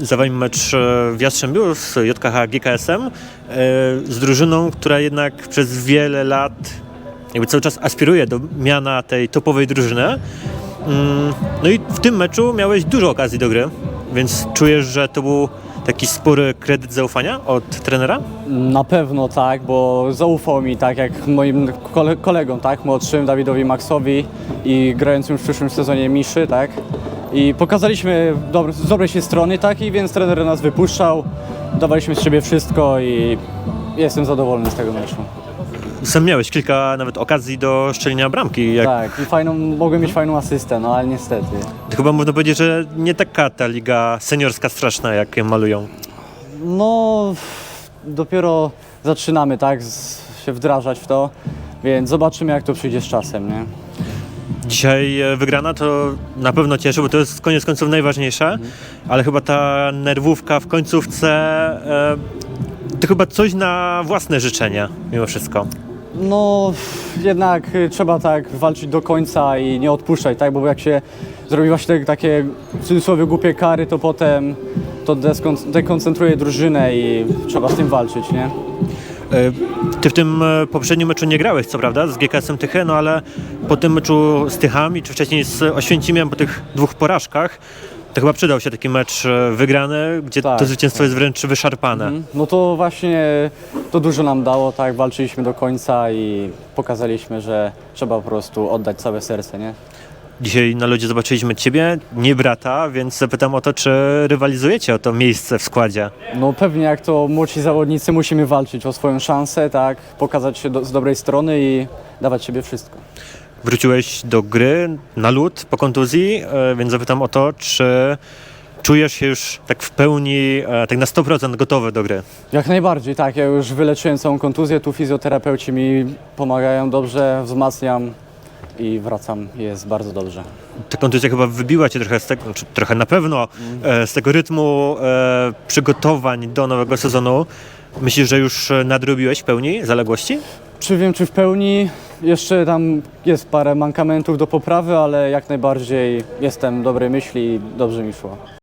za wami mecz e, w Jastrzębiu z JKH GKS-em, e, z drużyną, która jednak przez wiele lat jakby cały czas aspiruje do miana tej topowej drużyny. Mm, No i w tym meczu miałeś dużo okazji do gry, więc czujesz, że to był taki spory kredyt zaufania od trenera? Na pewno tak, bo zaufał mi tak jak moim kole- kolegom, tak, młodszym Dawidowi Maxowi i grającym w przyszłym sezonie Miszy, tak. I pokazaliśmy dobre, z dobrej się strony, tak, i więc trener nas wypuszczał, dawaliśmy z siebie wszystko i jestem zadowolony z tego meczu. Sam miałeś kilka nawet okazji do szczelenia bramki. Jak, Tak, i fajną, mogłem mieć fajną asystę, no ale niestety. To chyba można powiedzieć, że nie taka ta liga seniorska straszna, jak ją malują. No, dopiero zaczynamy, tak, z, się wdrażać w to, więc zobaczymy jak to przyjdzie z czasem, nie? Dzisiaj e, wygrana to na pewno cieszy, bo to jest koniec końców najważniejsze, ale chyba ta nerwówka w końcówce e, to chyba coś na własne życzenie mimo wszystko. No, jednak y, trzeba tak walczyć do końca i nie odpuszczać, tak? Bo jak się zrobi właśnie takie w cudzysłowie głupie kary, to potem to dekoncentruje drużynę i trzeba z tym walczyć, nie? E, Ty w tym e, poprzednim meczu nie grałeś, co prawda, z GKS-em Tychy, no ale po tym meczu z Tychami, czy wcześniej z Oświęcimiem, po tych dwóch porażkach, to chyba przydał się taki mecz e, wygrany, gdzie Tak, to zwycięstwo jest wręcz wyszarpane. Mm, No to właśnie to dużo nam dało, tak? Walczyliśmy do końca i pokazaliśmy, że trzeba po prostu oddać całe serce, nie? Dzisiaj na lodzie zobaczyliśmy Ciebie, nie brata, więc zapytam o to, czy rywalizujecie o to miejsce w składzie. No pewnie jak to młodsi zawodnicy musimy walczyć o swoją szansę, tak? Pokazać się do, z dobrej strony i dawać siebie wszystko. Wróciłeś do gry na lód po kontuzji, e, więc zapytam o to, czy czujesz się już tak w pełni, e, tak na 100% gotowy do gry? Jak najbardziej, tak. Ja już wyleczyłem całą kontuzję, tu fizjoterapeuci mi pomagają dobrze, wzmacniam i wracam. Jest bardzo dobrze. Ta kontuzja chyba wybiła Cię trochę z tego, znaczy trochę na pewno, e, z tego rytmu e, przygotowań do nowego sezonu. Myślisz, że już e, nadrobiłeś w pełni zaległości? Czy wiem, czy w pełni? Jeszcze tam jest parę mankamentów do poprawy, ale jak najbardziej jestem dobrej myśli i dobrze mi szło.